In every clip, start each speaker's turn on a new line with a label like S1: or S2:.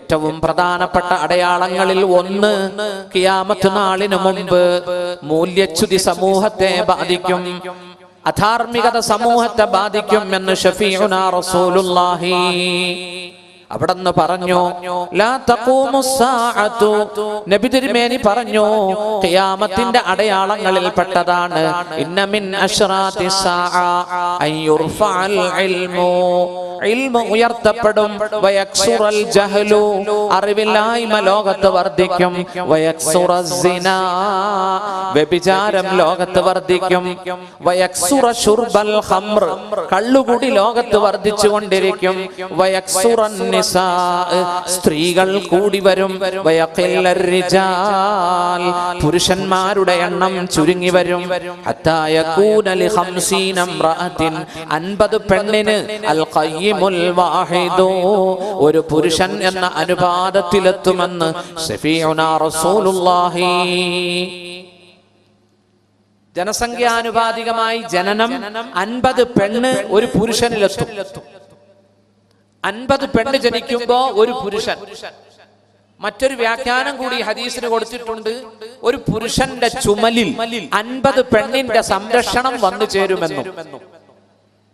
S1: ഏറ്റവും പ്രധാനപ്പെട്ട അടയാളങ്ങളിൽ ഒന്ന് കിയാമത്ത് നാളിനു മുമ്പ് മൂല്യച്യുതി സമൂഹത്തെ ബാധിക്കും അധാർമികത സമൂഹത്തെ ബാധിക്കും എന്ന് ഷഫീഉന റസൂലുള്ളാഹി അവിടെന്ന് പറഞ്ഞു നബി തിരുമേനി പറഞ്ഞു ഖിയാമത്തിന്റെ അടയാളങ്ങളിൽ പെട്ടതാണ്. ഇന്ന മിൻ അശ്റാത്തി സ്സാഅ അൻ യുർഫഅൽ ഇൽമു. ഇൽമു ഉയർത്തപ്പെടും അറിവില്ലായ്മ ലോകത്ത് വർദ്ധിക്കും വ്യഭിചാരം ലോകത്ത് വർദ്ധിക്കും കള്ളുകുടി ലോകത്ത് വർദ്ധിച്ചു കൊണ്ടിരിക്കും വയക്സുറ സ്ത്രീകൾ കൂടി വരും. പുരുഷന്മാരുടെ എണ്ണം ചുരുങ്ങി വരും. അൻപത് യകൂന ലി ഖംസീന ഇംറഅത്തിൻ 50 പെണ്ണിന് ഒരു പുരുഷൻ എന്ന അനുപാതത്തിലെത്തുമെന്ന് ജനസംഖ്യാനുപാതികമായി ജനനം അൻപത് പെണ്ണ് ഒരു പുരുഷനിലെത്തും. അൻപത് പെണ്ണ് ജനിക്കുമ്പോ ഒരു പുരുഷൻ. മറ്റൊരു വ്യാഖ്യാനം കൂടി ഹദീസിന് കൊടുത്തിട്ടുണ്ട്. ഒരു പുരുഷന്റെ ചുമലിൽ അൻപത് പെണ്ണിന്റെ സംരക്ഷണം വന്നു ചേരുമെന്നും.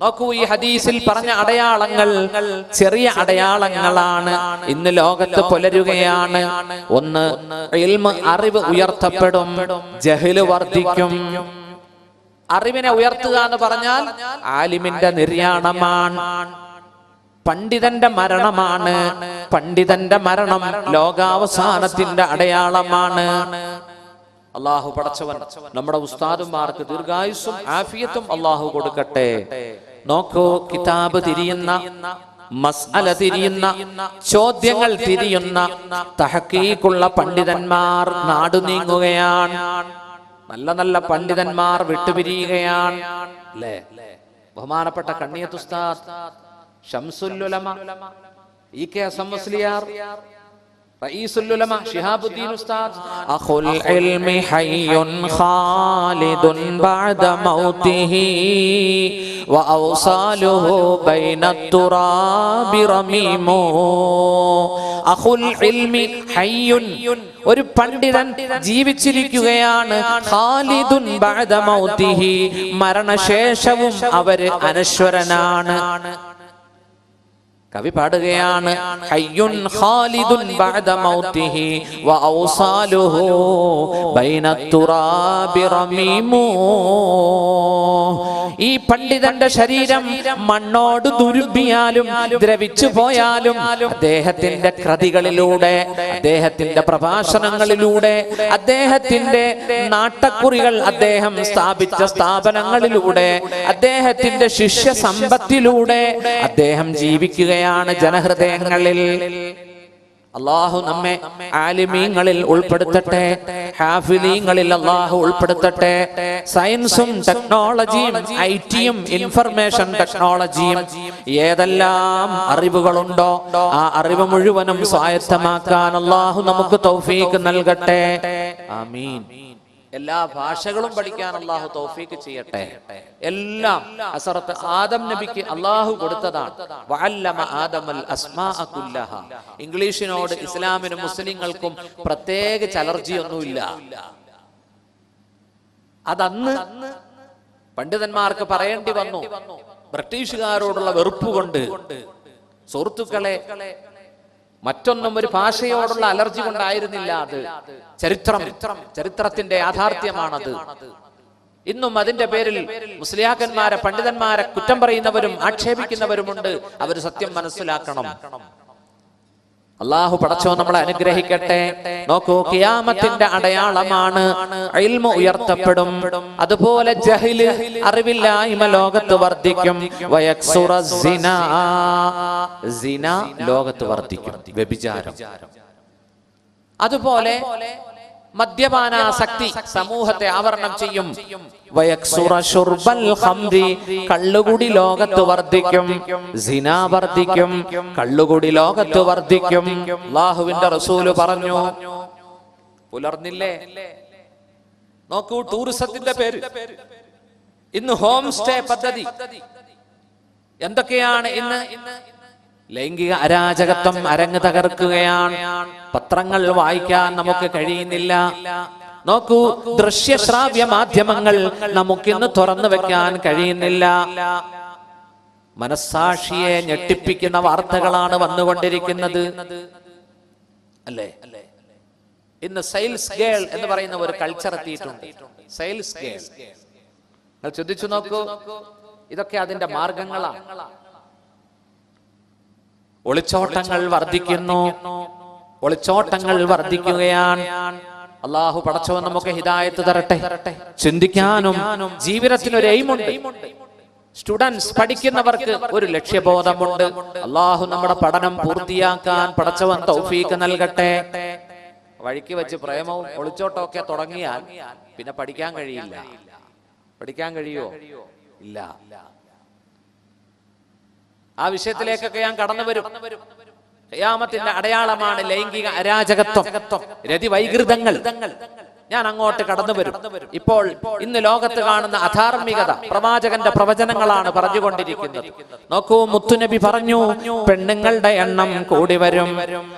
S1: നോക്കൂ ഈ ഹദീസിൽ പറഞ്ഞ അടയാളങ്ങൾ ചെറിയ അടയാളങ്ങളാണ്. ഇന്ന് ലോകത്ത് പുലരുകയാണ്. ഒന്ന് അറിവ് ഉയർത്തപ്പെടും. ജഹിൽ വർദ്ധിക്കും. അറിവിനെ ഉയർത്തുക എന്ന് പറഞ്ഞാൽ ആലിമിന്റെ നിര്യാണമാണ് പണ്ഡിതന്റെ മരണമാണ്. പണ്ഡിതന്റെ മരണം ലോകാവസാനത്തിന്റെ അടയാളമാണ്. അള്ളാഹു പടച്ചവൻ നമ്മുടെ ഉസ്താദുമാർക്ക് ദീർഘായുസ്സും ആഫിയത്തും അള്ളാഹു കൊടുക്കട്ടെ. നോക്കോ കിതാബ് തിരിയുന്ന മസ്അല തിരിയുന്ന ചോദ്യങ്ങൾ തിരിയുന്ന തഹക്കീക്കുള്ള പണ്ഡിതന്മാർ നാടു നീങ്ങുകയാണ്. നല്ല നല്ല പണ്ഡിതന്മാർ വിട്ടുപിരിയുകയാണ്. അല്ലേ? ബഹുമാനപ്പെട്ട Kanniyath Ustad Shamsululama E K S M Musliyar. Raeesululama Shihabuddin ഉസ്താദ്. അഖുൽ ഇൽമി ഹയ്യുൻ ഖാലിദുൻ ബഅദ മൗതിഹി വഔസാലുഹു ബൈന തുറാബി റമീമു. അഖുൽ ഇൽമി ഹയ്യുൻ ഒരു പണ്ഡിതൻ ജീവിച്ചിരിക്കുകയാണ് ഖാലിദുൻ ബഅദ മൗതിഹി മരണശേഷവും അവർ അനശ്വരനാണ്. കവി പാടുകയാണ് ഖാലിദുൻ ബഅദ മൗതിഹി വഔസാലുഹു ബൈന തുറാബി റമീമു. ഈ പണ്ഡിതന്റെ ശരീരം മണ്ണോട് ദുരുബിയാലും ദ്രവിച്ചു പോയാലും അദ്ദേഹത്തിന്റെ കൃതികളിലൂടെ അദ്ദേഹത്തിന്റെ പ്രഭാഷണങ്ങളിലൂടെ അദ്ദേഹത്തിന്റെ നാട്ടക്കുറികൾ അദ്ദേഹം സ്ഥാപിച്ച സ്ഥാപനങ്ങളിലൂടെ അദ്ദേഹത്തിന്റെ ശിഷ്യ സമ്പത്തിലൂടെ അദ്ദേഹം ജീവിക്കുകയാണ് ജനഹൃദയങ്ങളിൽ. അള്ളാഹു നമ്മെ ആലിമീങ്ങളിൽ ഉൾപ്പെടുത്തട്ടെ ഹാഫിലീങ്ങളിൽ അള്ളാഹു ഉൾപ്പെടുത്തട്ടെ. സയൻസും ടെക്നോളജിയും ഐ ടിയും ഇൻഫർമേഷൻ ടെക്നോളജിയും ഏതെല്ലാം അറിവുകളുണ്ടോ ആ അറിവ് മുഴുവനും സ്വായത്തമാക്കാൻ അള്ളാഹു നമുക്ക് തൗഫീക്ക് നൽകട്ടെ. ആമീൻ. എല്ലാ ഭാഷകളും പഠിക്കാൻ അള്ളാഹു തൗഫീക്ക് ചെയ്യട്ടെ. എല്ലാം അസറത്ത് ആദം നബിക്ക് അള്ളാഹു കൊടുത്തതാണ്. ഇംഗ്ലീഷിനോട് ഇസ്ലാമിനും മുസ്ലിങ്ങൾക്കും പ്രത്യേക അലർജിയൊന്നുമില്ല അതന്ന് പണ്ഡിതന്മാർക്ക് പറയേണ്ടി വന്നു. ബ്രിട്ടീഷുകാരോടുള്ള വെറുപ്പ് കൊണ്ട് സുഹൃത്തുക്കളെ മറ്റൊന്നും ഒരു ഭാഷയോടുള്ള അലർജി കൊണ്ടായിരുന്നില്ല അത്. ചരിത്രം. ചരിത്രത്തിന്റെ യാഥാർത്ഥ്യമാണത്. ഇന്നും അതിന്റെ പേരിൽ മുസ്ലിയാക്കന്മാരെ പണ്ഡിതന്മാരെ കുറ്റം പറയുന്നവരും ആക്ഷേപിക്കുന്നവരുമുണ്ട്. അവർ സത്യം മനസ്സിലാക്കണം. അള്ളാഹു പടച്ചോ നമ്മളെ അനുഗ്രഹിക്കട്ടെ. നോക്കൂ കിയാമത്തിന്റെ അടയാളമാണ് ഇൽമ ഉയർത്തപ്പെടും. അതുപോലെ ജഹിൽ അറിവില്ലായ്മ ലോകത്ത് വർദ്ധിക്കും. ലോകത്ത് വർദ്ധിക്കും. വ്യഭിചാരം. അതുപോലെ മദ്യപാനാസക്തി സമൂഹത്തെ ആവരണം ചെയ്യും. കള്ളുകുടി ലോകത്ത് വർദ്ധിക്കും. സിന വർദ്ധിക്കും. കള്ളുകുടി ലോകത്ത് വർദ്ധിക്കും. അള്ളാഹുവിന്റെ റസൂൽ പറഞ്ഞു. പുലർന്നില്ലേ? നോക്കൂ ടൂറിസത്തിന്റെ പേര്. ഇന്ന് ഹോം സ്റ്റേ പദ്ധതി. എന്തൊക്കെയാണ് ഇന്ന്? ലൈംഗിക അരാജകത്വം അരങ്ങ് തകർക്കുകയാണ്. പത്രങ്ങൾ വായിക്കാൻ നമുക്ക് കഴിയുന്നില്ല. നോക്കൂ ദൃശ്യ ശ്രാവ്യ മാധ്യമങ്ങൾ നമുക്കിന്ന് തുറന്നു വെക്കാൻ കഴിയുന്നില്ല. മനസ്സാക്ഷിയെ ഞെട്ടിപ്പിക്കുന്ന വാർത്തകളാണ് വന്നുകൊണ്ടിരിക്കുന്നത്. അല്ലേ? ഇന്ന് സെയിൽസ് ഗേൾ എന്ന് പറയുന്ന ഒരു കൾച്ചർ എത്തിയിട്ടുണ്ട്. സെയിൽസ് ഗേൾ ചിന്തിച്ചു നോക്കൂ ഇതൊക്കെ അതിന്റെ മാർഗങ്ങളാണ്. ഒളിച്ചോട്ടങ്ങൾ വർദ്ധിക്കുന്നു. ഒളിച്ചോട്ടങ്ങൾ വർദ്ധിക്കുകയാണ്. അള്ളാഹു പടച്ചവൻ നമുക്ക് ഹിതായത്ത് തരട്ടെ. ചിന്തിക്കാനും ജീവിതത്തിന് ഒരു എയിമുണ്ട് സ്റ്റുഡൻസ് പഠിക്കുന്നവർക്ക് ഒരു ലക്ഷ്യബോധമുണ്ട്. അള്ളാഹു നമ്മുടെ പഠനം പൂർത്തിയാക്കാൻ പടച്ചവൻ തൗഫീക്ക് നൽകട്ടെ. വഴിക്ക് വെച്ച് പ്രേമവും ഒളിച്ചോട്ടമൊക്കെ തുടങ്ങിയാൽ പിന്നെ പഠിക്കാൻ കഴിയില്ല. പഠിക്കാൻ കഴിയോ ഇല്ല. ആ വിഷയത്തിലേക്കൊക്കെ ഞാൻ കടന്നു വരും. ഹയാമത്തിന്റെ അടയാളമാണ് ലൈംഗിക അരാജകത്വം. രതി വൈകൃതങ്ങൾ. ഞാൻ അങ്ങോട്ട് കടന്നു വരും. ഇപ്പോൾ ഇന്ന് ലോകത്ത് കാണുന്ന അധാർമികത പ്രവാചകന്റെ പ്രവചനങ്ങളാണ് പറഞ്ഞുകൊണ്ടിരിക്കുന്നത്. നോക്കൂ മുത്തുനബി പറഞ്ഞു പെണ്ണുങ്ങളുടെ എണ്ണം കൂടി വരും.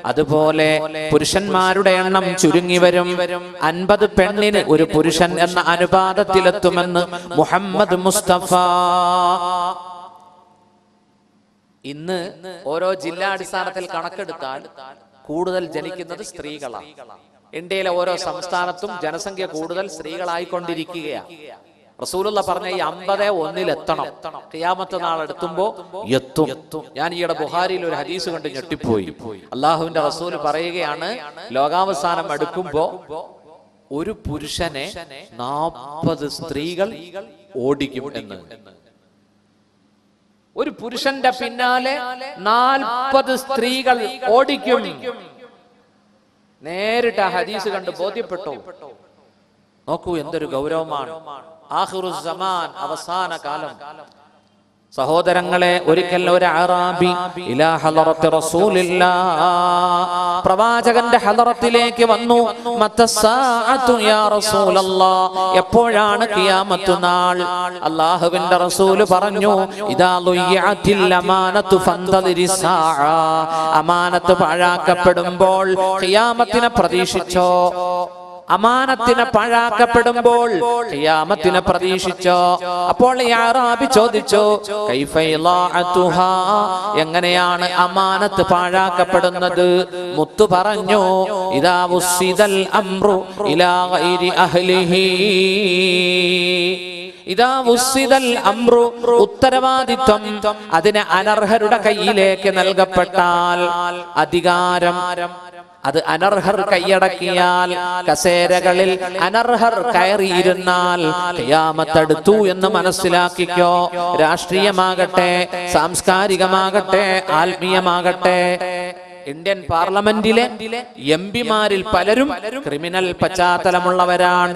S1: അതുപോലെ പുരുഷന്മാരുടെ എണ്ണം ചുരുങ്ങി വരും. അൻപത് പെണ്ണിന് ഒരു പുരുഷൻ എന്ന അനുപാതത്തിലെത്തുമെന്ന് മുഹമ്മദ് മുസ്തഫ. ഇന്ന് ഓരോ ജില്ലാടിസ്ഥാനത്തിൽ കണക്കെടുത്താൽ കൂടുതൽ ജനിക്കുന്നത് സ്ത്രീകളാണ്. ഇന്ത്യയിലെ ഓരോ സംസ്ഥാനത്തും ജനസംഖ്യ കൂടുതൽ സ്ത്രീകളായിക്കൊണ്ടിരിക്കുകയാണ് റസൂലുള്ള പറഞ്ഞ ഈ അമ്പത് ഒന്നിൽ എത്തണം ഖിയാമത്ത് നാൾ എത്തുമ്പോ എത്തും. ഞാൻ ഈയിടെ ബുഹാരിയിൽ ഒരു ഹദീസ് കണ്ട് ഞെട്ടിപ്പോയി. അള്ളാഹുവിന്റെ റസൂൽ പറയുകയാണ് ലോകാവസാനം എടുക്കുമ്പോ ഒരു പുരുഷനെ നാൽപ്പത് സ്ത്രീകൾ ഓടിക്കും എന്ന്. ഒരു പുരുഷന്റെ പിന്നാലെ നാൽപ്പത് സ്ത്രീകൾ ഓടിക്കും. നേരിട്ട് ആ ഹദീസ് കണ്ട് ബോധ്യപ്പെട്ടു. നോക്കൂ എന്തൊരു ഗൗരവമാണ്. അവസാന കാലം. സഹോദരങ്ങളെ ഒരിക്കൽ ഒരു അറാബി പ്രവാചകന്റെ ഹലറത്തിലേക്ക് വന്നു. എപ്പോഴാണ് കിയാമത്തു നാൾ? അല്ലാഹുവിന്റെ റസൂൽ പറഞ്ഞു അമാനത്ത് പാഴാക്കപ്പെടുമ്പോൾ കിയാമത്തിനെ പ്രതീക്ഷിച്ചോ? അമാനത്തിനെ പാഴാക്കപ്പെടുമ്പോൾ ഖിയാമത്തിനെ പ്രതീക്ഷിച്ചോ? അപ്പോൾ യാറാബി ചോദിച്ചു? എങ്ങനെയാണ് അമാനത്ത് പാഴാക്കപ്പെടുന്നത്? മുത്തു പറഞ്ഞു ഇതാ ഉസ്സിദൽ അംറു ഇലാ ഗൈരി അഹ്ലിഹി. ഇതാ ഉസ്സിദൽ അംറു ഉത്തരവാദിത്വം അതിന് അനർഹരുടെ കയ്യിലേക്ക് നൽകപ്പെട്ടാൽ അധികാരം അത് അനർഹർ കൈയടക്കിയാൽ കസേരകളിൽ അനർഹർ കയറിയിരുന്നാൽ ഖിയാമത്തടുത്തു എന്ന് മനസ്സിലാക്കിക്കോ. രാഷ്ട്രീയമാകട്ടെ സാംസ്കാരികമാകട്ടെ ആത്മീയമാകട്ടെ. ഇന്ത്യൻ പാർലമെന്റിലെ എം പിമാരിൽ പലരും ക്രിമിനൽ പശ്ചാത്തലമുള്ളവരാണ്.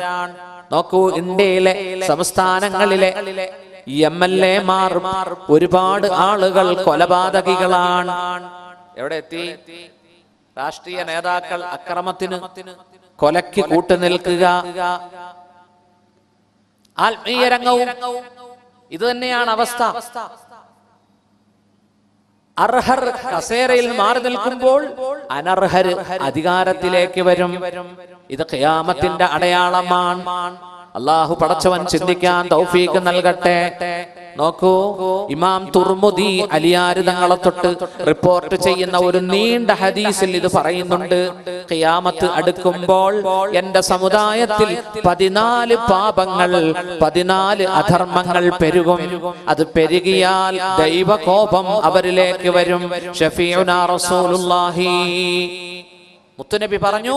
S1: നോക്കൂ ഇന്ത്യയിലെ സംസ്ഥാനങ്ങളിലെ എം എൽ ഒരുപാട് ആളുകൾ കൊലപാതകികളാണ്. എവിടെ എത്തി? രാഷ്ട്രീയ നേതാക്കൾ അക്രമത്തിന് കൊലയ്ക്ക് കൂട്ടുനിൽക്കുക. ആത്മീയ രംഗവും ഇത് തന്നെയാണ് അവസ്ഥ. അർഹർ കസേരയിൽ മാറി നിൽക്കുമ്പോൾ അനർഹർ അധികാരത്തിലേക്ക് വരും. ഇത് ഖിയാമത്തിന്റെ അടയാളമാണ്. അള്ളാഹു പടച്ചവൻ ചിന്തിക്കാൻ തൗഫീക്ക് നൽകട്ടെ. നോക്കൂ ഇമാം തുർമുദി അലിയാര് തങ്ങളെ തൊട്ട് റിപ്പോർട്ട് ചെയ്യുന്ന ഒരു നീണ്ട ഹദീസിൽ ഇത് പറയുന്നുണ്ട്. ഖിയാമത്ത് അടുക്കുമ്പോൾ എന്റെ സമുദായത്തിൽ പതിനാല് പാപങ്ങൾ പതിനാല് അധർമ്മങ്ങൾ പെരുകും. അത് പെരുകിയാൽ ദൈവകോപം അവരിലേക്ക് വരും. ഷഫീഉനാ റസൂലുള്ളാഹി. മുത്തുനബി പറഞ്ഞു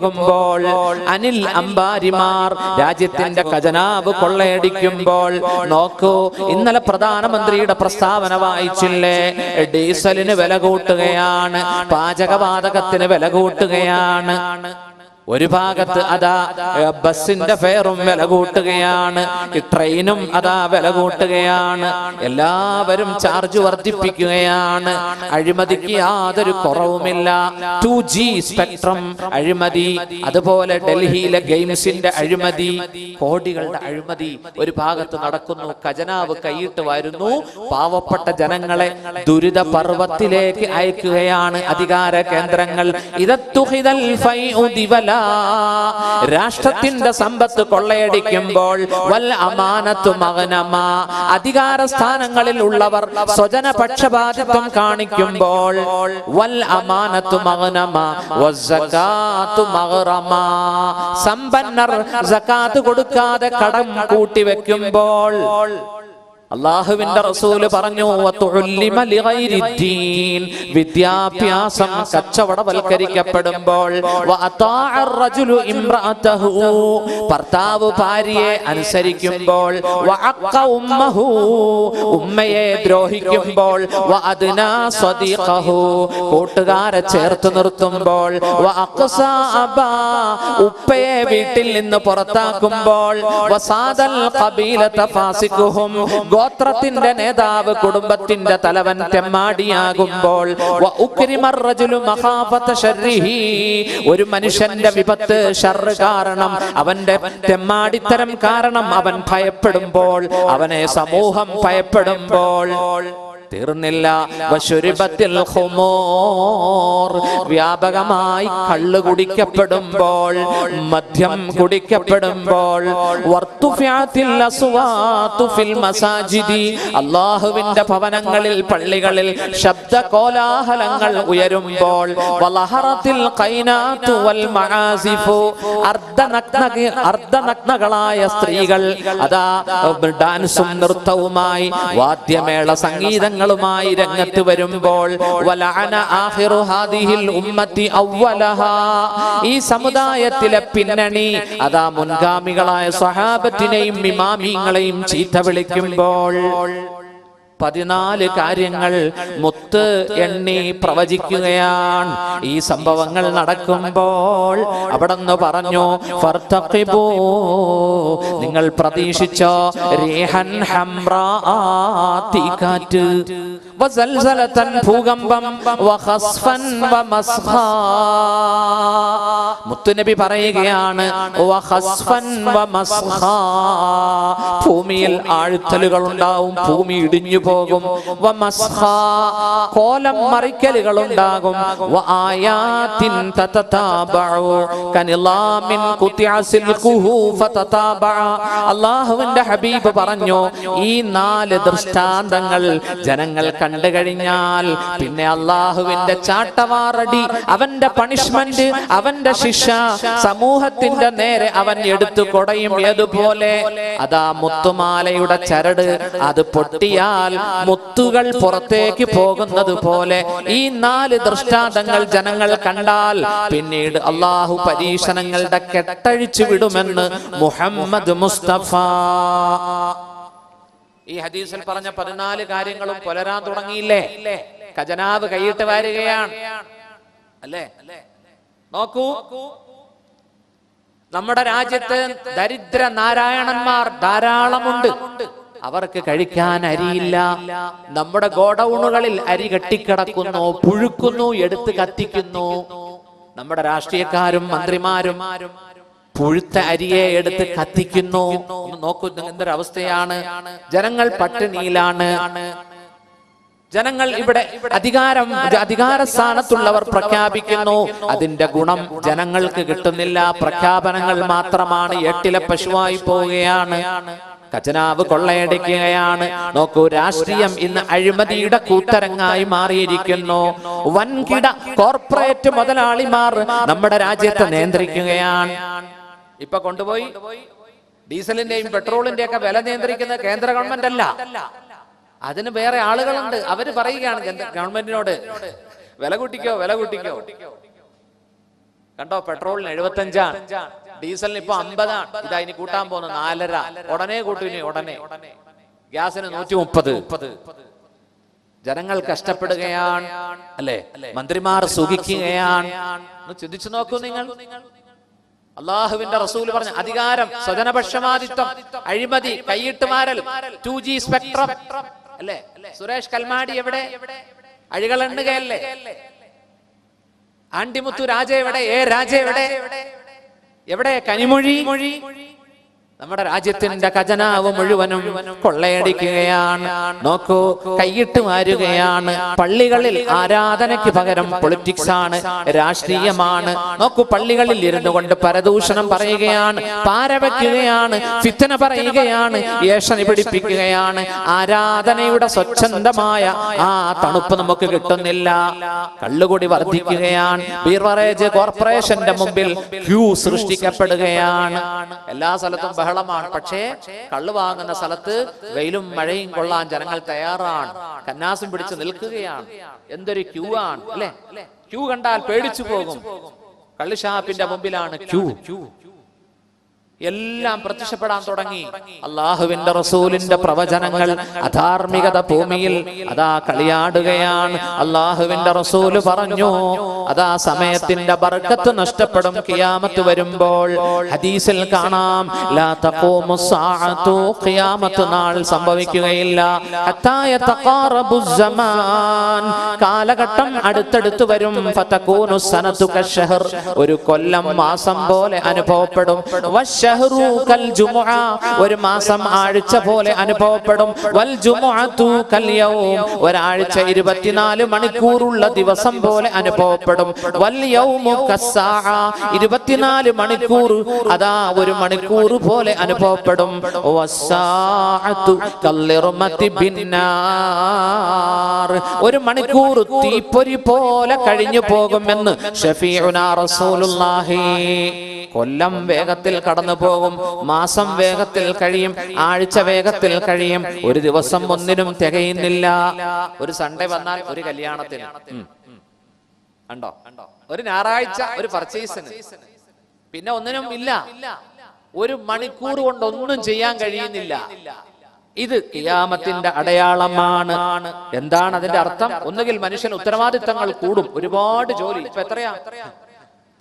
S1: പോകുമ്പോൾ അനിൽ അംബാരിമാർ രാജ്യത്തിന്റെ ഖജനാവ് കൊള്ളയടിക്കുമ്പോൾ നോക്കൂ ഇന്നലെ പ്രധാനമന്ത്രിയുടെ പ്രസ്താവന വായിച്ചില്ലേ? ഡീസലിന് വില കൂട്ടുകയാണ് പാചകവാതകത്തിന് വില കൂട്ടുകയാണ്. ഒരു ഭാഗത്ത് അതാ ബസ്സിന്റെ ഫെയറും വില കൂട്ടുകയാണ് ട്രെയിനും അതാ വില കൂട്ടുകയാണ് എല്ലാവരും ചാർജ് വർദ്ധിപ്പിക്കുകയാണ് അഴിമതിക്ക് യാതൊരു കുറവുമില്ല. ടു ജി സ്പെക്ട്രം അഴിമതി അതുപോലെ ഡൽഹിയിലെ ഗെയിംസിന്റെ അഴിമതി കോടികളുടെ അഴിമതി ഒരു ഭാഗത്ത് നടക്കുന്നു. ഖജനാവ് കൈയിട്ട് വരുന്നു. പാവപ്പെട്ട ജനങ്ങളെ ദുരിത പർവത്തിലേക്ക് അയക്കുകയാണ് അധികാര കേന്ദ്രങ്ങൾ. ഇതത്തുഹിതൽ ഫൈഉ രാഷ്ട്രത്തിന്റെ സമ്പത്ത് കൊള്ളയടിക്കുമ്പോൾ വൽ അമാനത്തു മകനമ. അധികാര സ്ഥാനങ്ങളിൽ ഉള്ളവർ സ്വജന പക്ഷപാതിത്വം കാണിക്കുമ്പോൾ വൽ അമാനത്തു മകനമ. സമ്പന്നർ സക്കാത്ത് കൊടുക്കാതെ കടം കൂട്ടി വെക്കുമ്പോൾ അള്ളാഹുവിന്റെ റസൂൽ പറഞ്ഞു. വിദ്യാഭ്യാസം കച്ചവടവൽക്കരിക്കപ്പെടുമ്പോൾ. ഭർത്താവ് ഭാര്യയെ അനുസരിക്കുമ്പോൾ. ഉമ്മയെ ദ്രോഹിക്കുമ്പോൾ. കൂട്ടുകാരെ ചേർത്ത് നിർത്തുമ്പോൾ ഉപ്പയെ വീട്ടിൽ നിന്ന് പുറത്താക്കുമ്പോൾ ഗോത്രത്തിന്റെ നേതാവ് കുടുംബത്തിന്റെ തലവൻ തെമ്മാടിയാകുമ്പോൾ. ഒരു മനുഷ്യന്റെ വിപത്ത് ഷർറ് കാരണം അവന്റെ തെമ്മാടിത്തരം കാരണം അവൻ ഭയപ്പെടുമ്പോൾ അവനെ സമൂഹം ഭയപ്പെടുമ്പോൾ തീർന്നില്ല. വ്യാപകമായി കള്ള് കുടിക്കപ്പെടുമ്പോൾ മദ്യം കുടിക്കപ്പെടുമ്പോൾ. അള്ളാഹുവിന്റെ ഭവനങ്ങളിൽ പള്ളികളിൽ ശബ്ദ കോലാഹലങ്ങൾ ഉയരുമ്പോൾ അർദ്ധനഗ്നകളായ സ്ത്രീകൾ അതാ ഡാൻസും നൃത്തവുമായി വാദ്യമേള സംഗീതങ്ങളുമായി രംഗത്ത് വരുമ്പോൾ. ഈ സമുദായത്തിലെ പിന്നണി അതാ മുൻഗാമികളായ സഹാബത്തിനെയും ഇമാമിങ്ങളെയും ചീത്ത വിളിക്കുമ്പോൾ പതിനാല് കാര്യങ്ങൾ മുത്ത് എണ്ണി പ്രവചിക്കുകയാണ് ഈ സംഭവങ്ങൾ നടക്കുമ്പോൾ അവിടെ നിന്ന് പറഞ്ഞു. നിങ്ങൾ പ്രതീക്ഷിച്ചോ റീഹൻ ഹംറാ തീക്കാറ്റ് വസൽസലതൻ ഭൂകമ്പം. മുത്തുനബി പറയുകയാണ്. ഭൂമിയിൽ ആഴ്ത്തലുകൾ ഉണ്ടാവും ഭൂമി ഇടിഞ്ഞു പോകും. കോലം മറിക്കലുകൾ ഉണ്ടാകും അള്ളാഹുവിന്റെ ഹബീബ് പറഞ്ഞു ഈ നാല് ദൃഷ്ടാന്തങ്ങൾ ജനങ്ങൾ കണ്ടു കഴിഞ്ഞാൽ പിന്നെ അള്ളാഹുവിന്റെ ചാട്ടവാറടി അവന്റെ പണിഷ്മെന്റ് അവന്റെ ശിക്ഷ സമൂഹത്തിന്റെ നേരെ അവൻ എടുത്തു കൊടയും ഏതുപോലെ. അതാ മുത്തുമാലയുടെ ചരട് അത് പൊട്ടിയാൽ മുത്തുകൾ പുറത്തേക്ക് പോകുന്നത് പോലെ. ഈ നാല് ദൃഷ്ടാന്തങ്ങൾ ജനങ്ങൾ കണ്ടാൽ പിന്നീട് അള്ളാഹു പരീക്ഷണങ്ങളുടെ കെട്ടഴിച്ചു വിടുമെന്ന് മുഹമ്മദ് മുസ്തഫ. ഈ ഹദീസിൽ പറഞ്ഞ പതിനാല് കാര്യങ്ങളും പുലരാൻ തുടങ്ങിയില്ലേ? ഖജനാവ് കൈയിട്ട് വാരുകയാണ്. അല്ലേ? നോക്കൂ. നമ്മുടെ രാജ്യത്ത് ദരിദ്ര നാരായണന്മാർ ധാരാളമുണ്ട്. അവർക്ക് കഴിക്കാൻ അരിയില്ല. നമ്മുടെ ഗോഡൌണുകളിൽ അരി കെട്ടിക്കിടക്കുന്നു പുഴുക്കുന്നു എടുത്ത് കത്തിക്കുന്നു. നമ്മുടെ രാഷ്ട്രീയക്കാരും മന്ത്രിമാരും പുഴുത്ത അരിയെ എടുത്ത് കത്തിക്കുന്നു. നോക്കൂ എന്തൊരവസ്ഥയാണ്. ജനങ്ങൾ പട്ടിണിയിലാണ്. ജനങ്ങൾ ഇവിടെ അധികാരം അധികാര സ്ഥാനത്തുള്ളവർ പ്രഖ്യാപിക്കുന്നു. അതിന്റെ ഗുണം ജനങ്ങൾക്ക് കിട്ടുന്നില്ല. പ്രഖ്യാപനങ്ങൾ മാത്രമാണ്. എട്ടിലെ പശുവായി പോവുകയാണ്. ഖജനാവ് കൊള്ളയടിക്കുകയാണ്. നോക്കൂ രാഷ്ട്രീയം ഇന്ന് അഴിമതിയുടെ കൂത്തരങ്ങായി മാറിയിരിക്കുന്നു. വൻകിട കോർപ്പറേറ്റ് മുതലാളിമാർ നമ്മുടെ രാജ്യത്തെ നിയന്ത്രിക്കുകയാണ്. ഇപ്പൊ കൊണ്ടുപോയി ഡീസലിന്റെയും പെട്രോളിന്റെയും ഒക്കെ വില നിയന്ത്രിക്കുന്ന കേന്ദ്ര ഗവൺമെന്റ് അല്ല. അതിന് വേറെ ആളുകളുണ്ട്. അവർ പറയുകയാണ് ഗവൺമെന്റിനോട്. വില കൂട്ടിക്കോ വില കൂട്ടിക്കോ. കണ്ടോ? പെട്രോളിന് എഴുപത്തഞ്ചാണ്. ഡീസലിന് ഇപ്പൊ അമ്പതാണ്. ഇതാ ഇനി കൂട്ടാൻ പോകുന്ന നാലര. ഉടനെ കൂട്ടിനി ഉടനെ ഗ്യാസിന് നൂറ്റി മുപ്പത് ജനങ്ങൾ കഷ്ടപ്പെടുകയാണ്. അല്ലെ? മന്ത്രിമാർ സുഖിക്കുകയാണ്. ചിന്തിച്ചു നോക്കൂ നിങ്ങൾ. അള്ളാഹുവിന്റെ റസൂൽ പറഞ്ഞ അധികാരം സ്വജനപക്ഷമാതിത്വം അഴിമതി കൈയിട്ടുമാരൽ ടു ജി സ്പെക്ട്രം അല്ലേ? സുരേഷ് കൽമാടി എവിടെ? അഴികളെണ്ണുകയല്ലേ? ആണ്ടിമുത്തു രാജ എവിടെ? ഏ രാജ എവിടെ? എവിടെ? കനിമൊഴി? നമ്മുടെ രാജ്യത്തിന്റെ ഖജനാവ് മുഴുവനും കൊള്ളയടിക്കുകയാണ്. നോക്കൂ കൈയിട്ട് മാരുകയാണ്. പള്ളികളിൽ ആരാധനയ്ക്ക് പകരം പൊളിറ്റിക്സ് ആണ് രാഷ്ട്രീയമാണ്. നോക്കൂ പള്ളികളിൽ ഇരുന്നു കൊണ്ട് പരദൂഷണം പറയുകയാണ് പാരവയ്ക്കുകയാണ് ഫിത്തന പറയുകയാണ് ഏഷണി പിടിപ്പിക്കുകയാണ്. ആരാധനയുടെ സ്വച്ഛന്തമായ ആ തണുപ്പ് നമുക്ക് കിട്ടുന്നില്ല. കള്ളുകൂടി വർദ്ധിക്കുകയാണ്. ബീർവറേജ് കോർപ്പറേഷന്റെ മുമ്പിൽ ക്യൂ സൃഷ്ടിക്കപ്പെടുകയാണ്. എല്ലാ സ്ഥലത്തും ബഹളമാണ്. പക്ഷേ കള്ളു വാങ്ങുന്ന സ്ഥലത്ത് വെയിലും മഴയും കൊള്ളാൻ ജനങ്ങൾ തയ്യാറാണ്. കന്നാസും പിടിച്ച് നിൽക്കുകയാണ്. എന്തൊരു ക്യൂ ആണ് അല്ലെ? ക്യൂ കണ്ടാൽ പേടിച്ചു പോകും. കള്ളുഷാപ്പിന്റെ മുമ്പിലാണ് ക്യൂ. എല്ലാം പ്രത്യക്ഷപ്പെടാൻ തുടങ്ങി. അള്ളാഹുവിന്റെ റസൂലിന്റെ പ്രവചനങ്ങൾ അധാർമികത ഭൂമിയിൽ അതാ കളിയാടുകയാണ്. അള്ളാഹുവിന്റെ റസൂൽ പറഞ്ഞു അതാ സമയത്തിന്റെ ബർക്കത്ത് നഷ്ടപ്പെടും. കിയാമത്ത് വരുമ്പോൾ ഹദീസിൽ കാണാം ഖിയാമത്ത് നാൾ സംഭവിക്കുകയില്ല. കാലഘട്ടം അടുത്തടുത്ത് വരും. ഒരു കൊല്ലം മാസം പോലെ അനുഭവപ്പെടും. ജുമുഅ ഒരു മാസം ആഴ്ച പോലെ അനുഭവപ്പെടും. വൽ ഒരാഴ്ച 24 മണിക്കൂറുള്ള ദിവസം പോലെ അനുഭവപ്പെടും. വൽ 24 മണിക്കൂർ അതാ ഒരു മണിക്കൂർ പോലെ അനുഭവപ്പെടും. ഒരു മണിക്കൂർ തീപ്പൊരി പോലെ കഴിഞ്ഞു പോകുമെന്ന് ഷഫീഉനാ റസൂലുള്ളാഹി. കൊല്ലം വേഗത്തിൽ കടന്നു പോകും. മാസം വേഗത്തിൽ കഴിയും ആഴ്ച വേഗത്തിൽ കഴിയും. ഒരു ദിവസം ഒന്നിനും തികയുന്നില്ല. ഒരു സൺഡേ വന്നാൽ ഒരു കല്യാണത്തിന്. ഉണ്ടോ ഒരു ഞായറാഴ്ച ഒരു പർച്ചേസിന് പിന്നെ ഒന്നിനും ഇല്ല. ഒരു മണിക്കൂർ കൊണ്ട് ഒന്നും ചെയ്യാൻ കഴിയുന്നില്ല. ഇത് കിയാമത്തിന്റെ അടയാളമാണ്. എന്താണ് അതിന്റെ അർത്ഥം? ഒന്നുകിൽ മനുഷ്യൻ ഉത്തരവാദിത്തങ്ങൾ കൂടും. ഒരുപാട് ജോലി. ഇപ്പൊ എത്രയാ?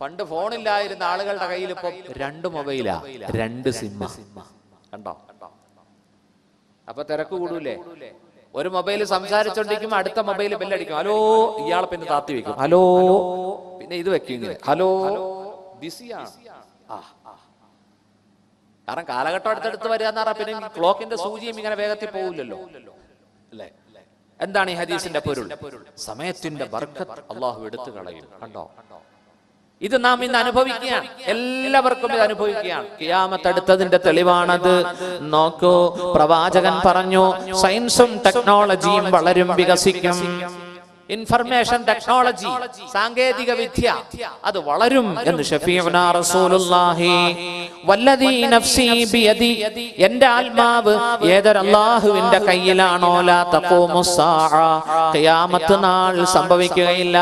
S1: പണ്ട് ഫോണില്ലായിരുന്ന ആളുകളുടെ കയ്യിൽ ഇപ്പൊ രണ്ട് മൊബൈലാ രണ്ട് സിമ്മ. കണ്ടോ? അപ്പൊ തിരക്ക് കൂടൂലേ? ഒരു മൊബൈൽ സംസാരിച്ചോണ്ടിരിക്കുമ്പോ അടുത്ത മൊബൈൽ ബെല്ലടിക്കും. ഹലോ ഇയാളെ പിന്നെ താത്തി വെക്കും. ഹലോ പിന്നെ ഇത് വെക്കും ഹലോ ബിസിയാണ്. കാരണം കാലഘട്ടം അടുത്തടുത്ത് വരിക എന്ന് പറഞ്ഞാൽ പിന്നെ ക്ലോക്കിന്റെ സൂചിയും ഇങ്ങനെ വേഗത്തിൽ പോകില്ലല്ലോ അല്ലേ? എന്താണ് ഈ ഹദീസിന്റെ പൊരുൾ? സമയത്തിന്റെ ബർക്കത്ത് അള്ളാഹു എടുത്തു കളയും. കണ്ടോ? ഇത് നാം ഇന്ന് അനുഭവിക്കുകയാണ്. എല്ലാവർക്കും ഇത് അനുഭവിക്കുകയാണ്. കിയാമത്തടുത്തതിന്റെ തെളിവാണത്. നോക്കൂ പ്രവാചകൻ പറഞ്ഞു സയൻസും ടെക്നോളജിയും വളരും വികസിക്കും. ഇൻഫർമേഷൻ ടെക്നോളജി സാങ്കേതിക വിദ്യ അത് വളരും എന്ന് എന്റെ ആത്മാവ് ഏതൊരല്ലാഹുവിന്റെ കയ്യിലാണോ ഖിയാമത്ത് നാൾ സംഭവിക്കുകയില്ല.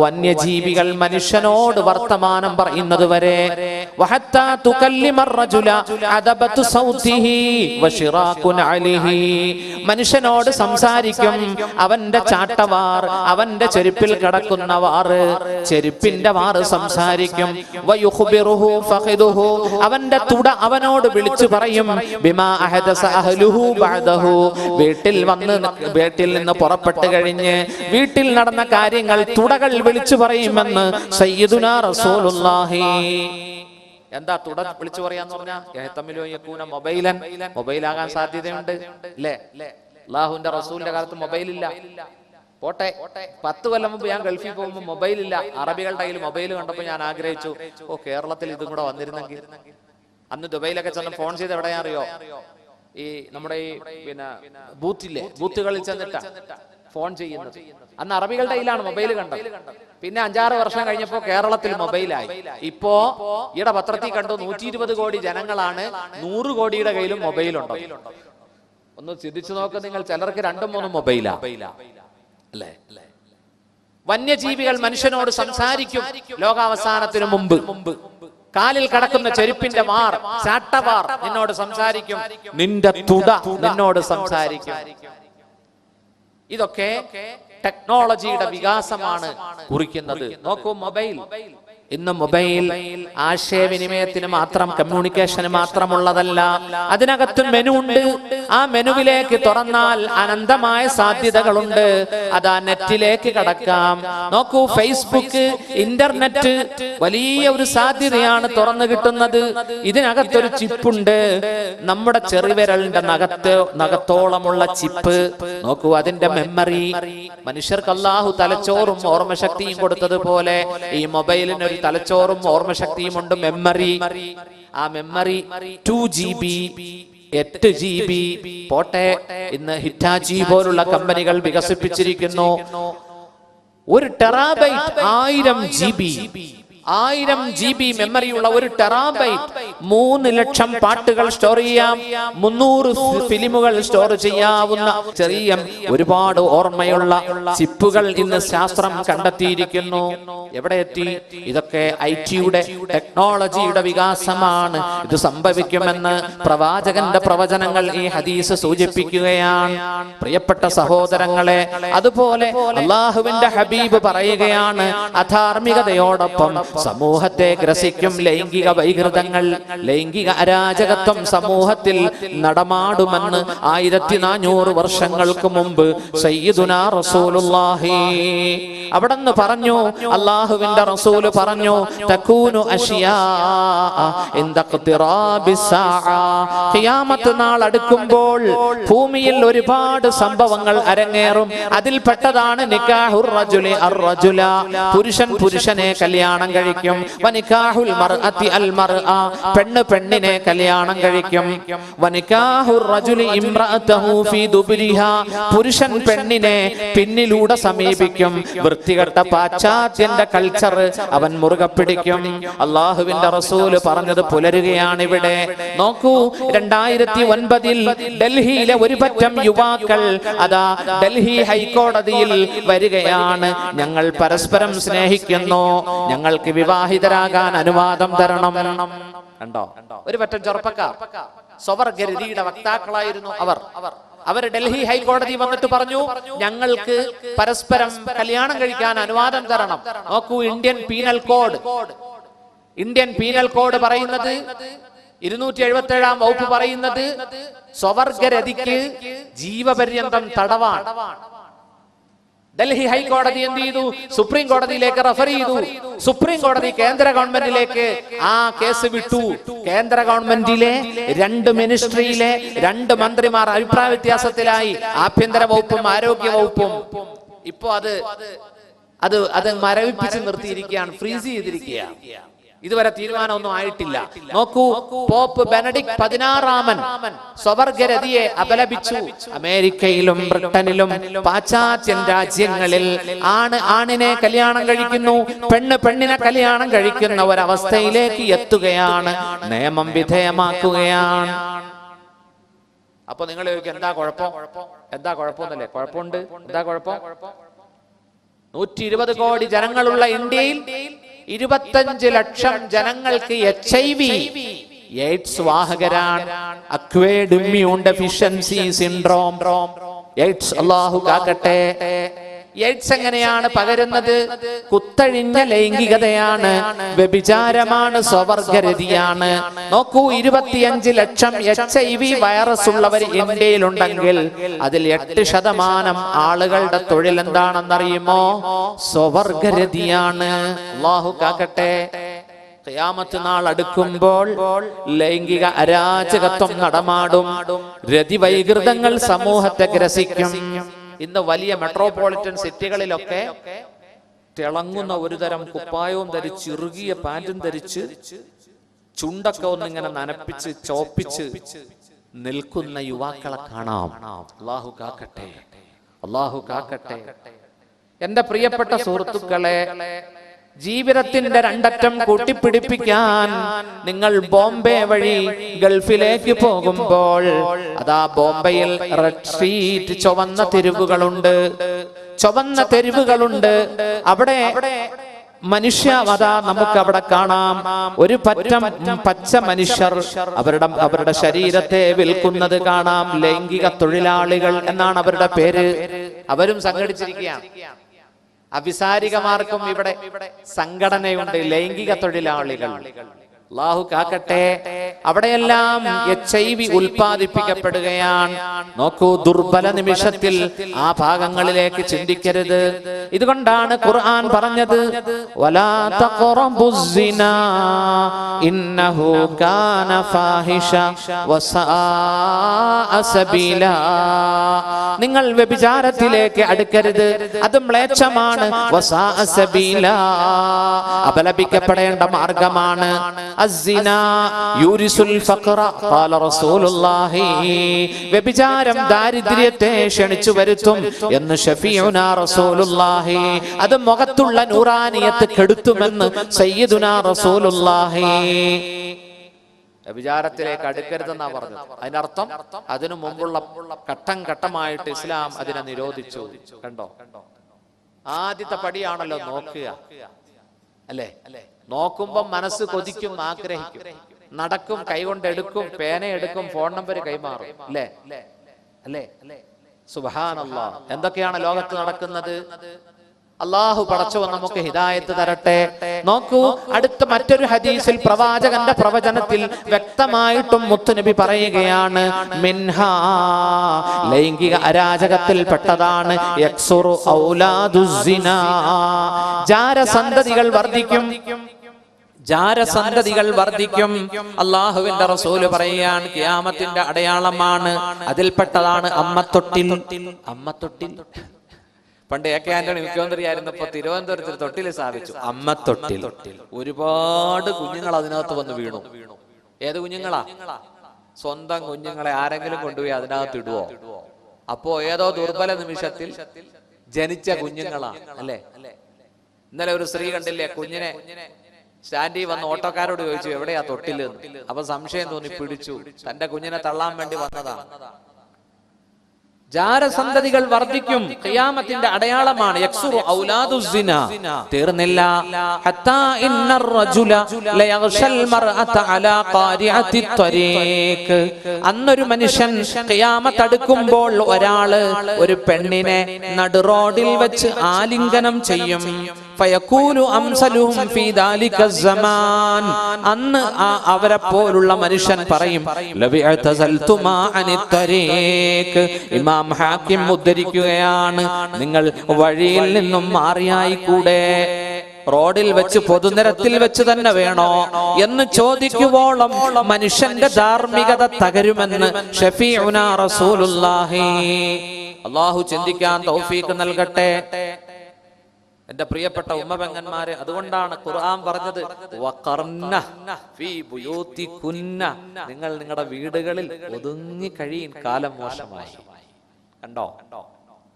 S1: വന്യജീവികൾ മനുഷ്യനോട് വർത്തമാനം പറയുന്നത് വരെ മനുഷ്യനോട് സംസാരിക്കും അവന്റെ ചാട്ടവാർ അവന്റെ ചെരുപ്പിൽ കിടക്കുന്ന വാറ് ചെരുപ്പിന്റെ വാറ് സംസാരിക്കും. അവന്റെ തുട അവനോട് വിളിച്ചു പറയും വീട്ടിൽ വന്ന് വീട്ടിൽ നിന്ന് പുറപ്പെട്ട് കഴിഞ്ഞ് വീട്ടിൽ നടന്ന കാര്യങ്ങൾ തുടകൾ വിളിച്ചു പറയുമെന്ന് സയ്യിദുനാ റസൂലുള്ളാഹി. എന്താ തുട വിളിച്ചു പറയാന്ന് പറഞ്ഞാൽ യക്കൂന മൊബൈലൻ. മൊബൈലാകാൻ സാധ്യതയുണ്ട്. അല്ലേ അള്ളാഹുവിന്റെ റസൂലിന്റെ കാലത്ത് മൊബൈൽ ഇല്ല പോട്ടെ. പത്ത് കൊല്ലം മുമ്പ് ഞാൻ ഗൾഫിൽ പോകുമ്പോൾ മൊബൈൽ ഇല്ല അറബികളുടെ കയ്യിൽ മൊബൈൽ കണ്ടപ്പോൾ ഞാൻ ആഗ്രഹിച്ചു ഓ കേരളത്തിൽ ഇതും കൂടെ വന്നിരുന്നെങ്കിൽ. അന്ന് ദുബൈയിലൊക്കെ ചെന്ന് ഫോൺ ചെയ്ത് എവിടെയാ അറിയോ ഈ നമ്മുടെ ഈ പിന്നെ ബൂത്തില്ലേ? ബൂത്തുകളിൽ ചെന്നിട്ടാ. ഫോൺ ചെയ്യുന്നത്. അന്ന് അറബികളുടെ കയ്യിലാണ് മൊബൈൽ കണ്ടത്. പിന്നെ അഞ്ചാറ് വർഷം കഴിഞ്ഞപ്പോ കേരളത്തിൽ മൊബൈലായി. ഇപ്പോ ഈടെ പത്രത്തിൽ കണ്ടു നൂറ്റി ഇരുപത് കോടി ജനങ്ങളാണ് നൂറ് കോടിയുടെ കയ്യിലും മൊബൈലുണ്ടോ ഒന്ന് ചിന്തിച്ചു നോക്ക് നിങ്ങൾ ചിലർക്ക് രണ്ടും മൂന്നും മൊബൈലാ. അല്ലേ? വന്യജീവികൾ മനുഷ്യനോട് സംസാരിക്കും ലോകാവസാനത്തിനു മുമ്പ്. കാലിൽ കടക്കുന്ന ചെരുപ്പിന്റെ മാർ ചാട്ടവാർ നിന്നോട് സംസാരിക്കും. നിന്റെ തുട നിന്നോട് സംസാരിക്കും. ഇതൊക്കെ ടെക്നോളജിയുടെ വികാസമാണ് കുറിക്കുന്നത്. നോക്കൂ മൊബൈൽ. ഇന്ന് മൊബൈൽ ആശയവിനിമയത്തിന് മാത്രം കമ്മ്യൂണിക്കേഷന് മാത്രമുള്ളതല്ല. അതിനകത്ത് മെനു ഉണ്ട്. ആ മെനുവിലേക്ക് തുറന്നാൽ അനന്തമായ സാധ്യതകളുണ്ട്. അതാ നെറ്റിലേക്ക് കടക്കാം. നോക്കൂ ഫേസ്ബുക്ക് ഇന്റർനെറ്റ് വലിയ ഒരു സാധ്യതയാണ് തുറന്നു കിട്ടുന്നത്. ഇതിനകത്തൊരു ചിപ്പുണ്ട്. നമ്മുടെ ചെറുവിരലിന്റെ നഖത്ത് നഖത്തോളമുള്ള ചിപ്പ്. നോക്കൂ അതിന്റെ മെമ്മറി മനുഷ്യർക്ക് അള്ളാഹു തലച്ചോറും ഓർമ്മശക്തിയും കൊടുത്തതുപോലെ ഈ മൊബൈലിന് തലച്ചോറും ഓർമ്മശക്തിയും ഉണ്ട് മെമ്മറി ആ മെമ്മറി ടു ജി ബി എട്ട് ജി ബി പോട്ടെ ഇന്ന് ഹിറ്റാജി പോലുള്ള കമ്പനികൾ വികസിപ്പിച്ചിരിക്കുന്നു. ഒരു ടെറാബൈറ്റ് ആയിരം ജി ബി ആയിരം ജി ബി മെമ്മറിയുള്ള ഒരു ടെറാബൈറ്റ് മൂന്ന് ലക്ഷം പാട്ടുകൾ സ്റ്റോർ ചെയ്യാം മുന്നൂറ് ഫിലിമുകൾ സ്റ്റോർ ചെയ്യാവുന്ന ചെറിയ ഒരുപാട് ഓർമ്മയുള്ള ചിപ്പുകൾ ഇന്ന് ശാസ്ത്രം കണ്ടെത്തിയിരിക്കുന്നു. എവിടെ എത്തി? ഇതൊക്കെ ഐ ടിയുടെ ടെക്നോളജിയുടെ വികാസമാണ്. ഇത് സംഭവിക്കുമെന്ന് പ്രവാചകന്റെ പ്രവചനങ്ങൾ ഈ ഹദീസ് സൂചിപ്പിക്കുകയാണ്. പ്രിയപ്പെട്ട സഹോദരങ്ങളെ അതുപോലെ അള്ളാഹുവിന്റെ ഹബീബ് പറയുകയാണ് അധാർമികതയോടൊപ്പം സമൂഹത്തെ ഗ്രസിക്കും ലൈംഗിക വൈകൃതങ്ങൾ ലൈംഗിക അരാജകത്വം സമൂഹത്തിൽ നടമാടുമെന്ന് ആയിരത്തി നാനൂറ് വർഷങ്ങൾക്ക് മുമ്പ് സയ്യിദുനാ റസൂലുള്ളാഹി. അവിടെന്ന് പറഞ്ഞു അള്ളാഹുവിന്റെ റസൂൽ പറഞ്ഞു തക്കൂനു ഖിയാമത്ത് നാൾ അടുക്കുമ്പോൾ ഭൂമിയിൽ ഒരുപാട് സംഭവങ്ങൾ അരങ്ങേറും. അതിൽപ്പെട്ടതാണ് നിക്കാഹുർ റജുലി അർ റജുല. പുരുഷൻ പുരുഷനെ കല്യാണം കഴിക്കും. വനിക്കാഹുൽ പെണ്ണ് പെണ്ണിനെ കല്യാണം കഴിക്കും. റജുലി ഫീ പുരുഷൻ പെണ്ണിനെ പിന്നിലൂടെ സമീപിക്കും. വൃത്തികെട്ട പാശ്ചാത്യന്റെ കൾച്ചർ അവൻ മുറുകെ പിടിക്കും. അള്ളാഹുവിന്റെ റസൂൽ പറഞ്ഞത് പുലരുകയാണ് ഇവിടെ നോക്കൂ രണ്ടായിരത്തി ഒൻപതിൽ ഡൽഹിയിലെ ഒരു പറ്റം യുവാക്കൾ അതാ ഡൽഹി ഹൈക്കോടതിയിൽ വരികയാണ്. ഞങ്ങൾ പരസ്പരം സ്നേഹിക്കുന്നു. ഞങ്ങൾക്ക് വിവാഹിതരാകാൻ അനുവാദം തരണം. കണ്ടോ? ഒരു പറ്റം ചെറുപ്പക്കാർ സ്വവർഗരതിയുടെ വക്താക്കളായിരുന്നു അവർ. അവർ ഡൽഹി ഹൈക്കോടതി വന്നിട്ട് പറഞ്ഞു ഞങ്ങൾക്ക് പരസ്പരം കല്യാണം കഴിക്കാൻ അനുവാദം തരണം. നോക്കൂ Indian penal code. Indian penal code പറയുന്നത് ഇരുന്നൂറ്റി എഴുപത്തി ഏഴാം വകുപ്പ് പറയുന്നത് സ്വവർഗരതിക്ക് ജീവപര്യന്തം തടവാണ് ഡൽഹി ഹൈക്കോടതി എന്ത് ചെയ്തു? സുപ്രീം കോടതിയിലേക്ക് റെഫർ ചെയ്തു. സുപ്രീം കോടതി കേന്ദ്ര ഗവൺമെന്റിലേക്ക് ആ കേസ് വിട്ടു. കേന്ദ്ര ഗവൺമെന്റിലെ രണ്ട് മിനിസ്ട്രിയിലെ രണ്ട് മന്ത്രിമാർ അഭിപ്രായ വ്യത്യാസത്തിലായി. ആഭ്യന്തര വകുപ്പും ആരോഗ്യ വകുപ്പും. ഇപ്പോ അത് അത് അത് മരവിപ്പിച്ച് നിർത്തിയിരിക്കുകയാണ് ഫ്രീസ് ചെയ്തിരിക്കുകയാണ്. ഇതുവരെ തീരുമാനമൊന്നും ആയിട്ടില്ല. നോക്കൂ പോപ്പ് ബെനഡിക് പതിനാറാമൻ സ്വവർഗരതിയെ അപലപിച്ചു. അമേരിക്കയിലും ബ്രിട്ടനിലും പാശ്ചാത്യൻ രാജ്യങ്ങളിൽ ആണ് ആണിനെ കല്യാണം കഴിക്കുന്നു പെണ്ണ് പെണ്ണിനെ കല്യാണം കഴിക്കുന്ന ഒരവസ്ഥയിലേക്ക് എത്തുകയാണ് നിയമം വിധേയമാക്കുകയാണ്. അപ്പൊ നിങ്ങൾ ചോദിക്കും എന്താ കുഴപ്പം? എന്താ കുഴപ്പമൊന്നുമില്ലേ? കുഴപ്പമുണ്ട്? എന്താ കുഴപ്പം? നൂറ്റി ഇരുപത് കോടി ജനങ്ങളുള്ള ഇന്ത്യയിൽ ഇരുപത്തഞ്ച് ലക്ഷം ജനങ്ങൾക്ക് H I V AIDS വാഹകരാണ്. Acquired immune deficiency syndrome AIDS അള്ളാഹു കാക്കട്ടെ. എയ്ഡ്സ് എങ്ങനെയാണ് പകരുന്നത്? കുത്തഴിഞ്ഞ ലൈംഗികതയാണ് വ്യഭിചാരമാണ് സ്വവർഗരതിയാണ്. നോക്കൂ ഇരുപത്തിയഞ്ച് ലക്ഷം എച്ച് ഐ വി വൈറസ് ഉള്ളവർ ഇന്ത്യയിലുണ്ടെങ്കിൽ അതിൽ എട്ട് ശതമാനം ആളുകളുടെ തൊഴിൽ എന്താണെന്നറിയുമോ? സ്വവർഗരതിയാണ്. അള്ളാഹു കാക്കട്ടെ ഖിയാമത്ത് നാൾ അടുക്കുമ്പോൾ ലൈംഗിക അരാജകത്വം നടമാടും രതിവൈകൃതങ്ങൾ സമൂഹത്തെ ഗ്രസിക്കും. ഇന്ന് വലിയ മെട്രോപൊളിറ്റൻ സിറ്റികളിലൊക്കെ തിളങ്ങുന്ന ഒരു തരം കുപ്പായവും ധരിച്ച് ഇറുകിയ പാന്റും ധരിച്ച് ചുണ്ടൊക്കെ ഒന്നിങ്ങനെ നനപ്പിച്ച് ചോപ്പിച്ച് നിൽക്കുന്ന യുവാക്കളെ കാണാം. അള്ളാഹു കാക്കട്ടെ. അള്ളാഹു കാക്കട്ടെ. എന്റെ പ്രിയപ്പെട്ട സുഹൃത്തുക്കളെ ജീവിതത്തിന്റെ രണ്ടറ്റം കൂട്ടിപ്പിടിപ്പിക്കാൻ നിങ്ങൾ ബോംബെ വഴി ഗൾഫിലേക്ക് പോകുമ്പോൾ അതാ ബോംബെയിൽ റെഡ് സ്ട്രീറ്റ് ചുവന്ന തെരുവുകളുണ്ട്. ചുവന്ന തെരുവുകളുണ്ട്. അവിടെ മനുഷ്യമത നമുക്ക് അവിടെ കാണാം. ഒരു പറ്റം പച്ച മനുഷ്യർ അവരുടെ അവരുടെ ശരീരത്തെ വിൽക്കുന്നത് കാണാം. ലൈംഗിക തൊഴിലാളികൾ എന്നാണ് അവരുടെ പേര്. അവരും സംഘടിച്ചിരിക്കുകയാണ്. അവിസാരികമാർക്കും ഇവിടെ സംഘടനയുണ്ട് ലൈംഗിക തൊഴിലാളികൾ. അള്ളാഹു കാക്കട്ടെ അവിടെയെല്ലാം എച്ച് ഐ വി ഉൽപ്പാദിപ്പിക്കപ്പെടുകയാണ്. നോക്കൂ ദുർബല നിമിഷത്തിൽ ആ ഭാഗങ്ങളിലേക്ക് ചിന്തിക്കരുത്. ഇതുകൊണ്ടാണ് ഖുർആൻ പറഞ്ഞത് നിങ്ങൾ വ്യഭിചാരത്തിലേക്ക് അടുക്കരുത് അത് മ്ലേച്ഛമാണ് അപലപിക്കപ്പെടേണ്ട മാർഗമാണ്. വ്യഭിചാരം ദാരിദ്ര്യത്തെ ക്ഷണിച്ചു വരുത്തും എന്ന് ഷഫീഉന റസൂലുള്ളാഹി. അത് മുഖത്തുള്ള നൂറാനിയത്ത് കെടുത്തുമെന്ന് സയ്യിദുന റസൂലുള്ളാഹി. വ്യഭിചാരത്തിലേക്ക് അടുക്കരുതെന്നാ പറഞ്ഞത്. അതിനർത്ഥം അതിനു മുമ്പുള്ള ഘട്ടം ഘട്ടമായിട്ട് ഇസ്ലാം അതിനെ നിരോധിച്ചു. കണ്ടോ? ആദ്യത്തെ പടിയാണല്ലോ നോക്കുക. അല്ലേ അല്ലേ? നോക്കുമ്പോ മനസ്സ് കൊതിക്കും ആഗ്രഹിക്കും. നടക്കും കൈകൊണ്ട് എടുക്കും പേന എടുക്കും ഫോൺ നമ്പർ കൈമാറും. അല്ലേ? അല്ലേ? സുബാനല്ല എന്തൊക്കെയാണ് ലോകത്ത് നടക്കുന്നത്? അള്ളാഹു പടച്ചു നമുക്ക് ഹിതായത്ത് തരട്ടെ. നോക്കൂ അടുത്ത മറ്റൊരു ഹദീസിൽ പ്രവാചകന്റെ പ്രവചനത്തിൽ വ്യക്തമായിട്ടും മുത്തുനബി പറയുകയാണ് മിൻഹാ ലൈംഗിക അരാജകത്തിൽ പെട്ടതാണ് യക്സുറു. ജാരസന്തതികൾ വർദ്ധിക്കും. ജാരസന്തതികൾ വർദ്ധിക്കും. അള്ളാഹുവിന്റെ റസൂൽ പറയുകയാണ് കിയാമത്തിന്റെ അടയാളമാണ്. അതിൽപ്പെട്ടതാണ് അമ്മത്തൊട്ടിൽ അമ്മത്തൊട്ടിൽ പണ്ട് എ കെ ആന്റണി മുഖ്യമന്ത്രിയായിരുന്നപ്പോ തിരുവനന്തപുരത്ത് തൊട്ടിൽ സ്ഥാപിച്ചു. അമ്മത്തൊട്ടിൽ. ഒരുപാട് കുഞ്ഞുങ്ങൾ അതിനകത്ത് വന്ന് വീണു. ഏത് കുഞ്ഞുങ്ങളാ? സ്വന്തം കുഞ്ഞുങ്ങളെ ആരെങ്കിലും കൊണ്ടുപോയി അതിനകത്ത് ഇടുവോ? അപ്പോ ഏതോ ദുർബല നിമിഷത്തിൽ ജനിച്ച കുഞ്ഞുങ്ങളാ അല്ലേ? ഇന്നലെ ഒരു സ്ത്രീ കണ്ടില്ലേ കുഞ്ഞിനെ സ്റ്റാൻഡിൽ വന്ന് ഓട്ടോക്കാരോട് ചോദിച്ചു എവിടെയാ തൊട്ടില്ലെന്ന് അപ്പൊ സംശയം തോന്നി പിടിച്ചു. തന്റെ കുഞ്ഞിനെ തള്ളാൻ വേണ്ടി വന്നതാണ്. ജാരസന്തതികൾ വർദ്ധിക്കും ഖിയാമത്തിന്റെ അടയാളമാണ്. യക്സുറു ഔലാദുസ്സിന തീർന്നില്ല. ഹത്താ റജുല മർഅത അലാ ത്വരീഖ്. അന്നൊരു മനുഷ്യൻ ഖിയാമത്ത് അടുക്കുമ്പോൾ ഒരാൾ ഒരു പെണ്ണിനെ നടുറോഡിൽ വെച്ച് ആലിംഗനം ചെയ്യും. അന്ന് അവരെ പോലുള്ള മനുഷ്യൻ പറയും ഇമാം ഹാക്കിം ഉദ്ധരിക്കുകയാണ് നിങ്ങൾ വഴിയിൽ നിന്നും മാറിയായി കൂടെ. റോഡിൽ വെച്ച് പൊതുനിരത്തിൽ വെച്ച് തന്നെ വേണോ എന്ന് ചോദിക്കുവോളം മനുഷ്യന്റെ ധാർമ്മികത തകരുമെന്ന് ഷഫീഉന റസൂലുള്ളാഹി. അള്ളാഹു ചിന്തിക്കാൻ തൗഫീക്ക് നൽകട്ടെ. എന്റെ പ്രിയപ്പെട്ട ഉമ്മപെങ്ങന്മാരെ അതുകൊണ്ടാണ് ഖുർആൻ പറഞ്ഞത്. നിങ്ങൾ നിങ്ങളുടെ വീടുകളിൽ ഒതുങ്ങി കഴിയും കാലം മോശമായി. കണ്ടോ?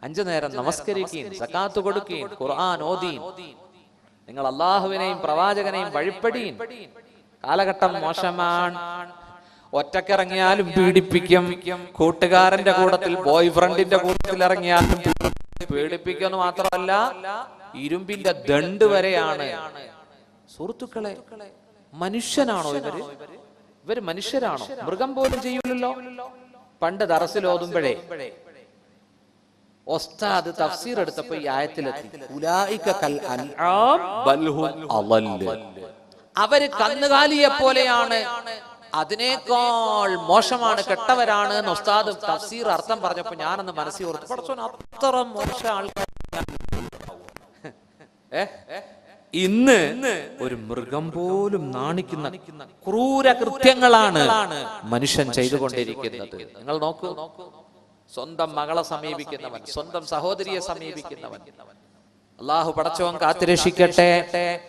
S1: അഞ്ചു നേരം നമസ്കരിക്കുകയും സക്കാത്ത് കൊടുക്കുകയും ഖുർആൻ ഓതിയും നിങ്ങൾ അള്ളാഹുവിനെയും പ്രവാചകനെയും വഴിപ്പടിയും. കാലഘട്ടം മോശമാണ്. ഒറ്റക്കിറങ്ങിയാലും പീഡിപ്പിക്കും. കൂട്ടുകാരന്റെ കൂട്ടത്തിൽ ബോയ് ഫ്രണ്ടിന്റെ കൂട്ടത്തിൽ ഇറങ്ങിയാലും പീഡിപ്പിക്കുമെന്ന് മാത്രമല്ല ഇരുമ്പിന്റെ ദണ്ട് വരെയാണ്. സുഹൃത്തുക്കളെ മനുഷ്യനാണോ ഇവർ? ഇവർ മനുഷ്യരാണോ? മൃഗം പോലും ചെയ്യൂലല്ലോ? പണ്ട് ദറസിൽ ഓതുമ്പോഴേ ഒസ്താദ് തഫ്സീർ എടുത്തപ്പോ ഈ ആയത്തിലെത്തി. അവർ കന്നുകാലിയെ പോലെയാണ്. അതിനേക്കാൾ മോശമാണ് കെട്ടവരാണ് എന്ന് ഉസ്താദ് തഫ്സീർ അർത്ഥം പറഞ്ഞപ്പോ ഞാനൊന്ന് മനസ്സിൽ ഓർത്തു പഠിച്ചോ അത്ര മോശ ആൾക്കാർ? ഇന്ന് ഒരു മൃഗം പോലും നാണിക്കുന്ന ക്രൂര കൃത്യങ്ങളാണ് മനുഷ്യൻ ചെയ്തുകൊണ്ടിരിക്കുന്നത്. നിങ്ങൾ നോക്കൂ. സ്വന്തം മകളെ സമീപിക്കുന്നവൻ സ്വന്തം സഹോദരിയെ സമീപിക്കുന്നവൻ. അള്ളാഹു പടച്ചവൻ കാത്തുരക്ഷിക്കട്ടെ.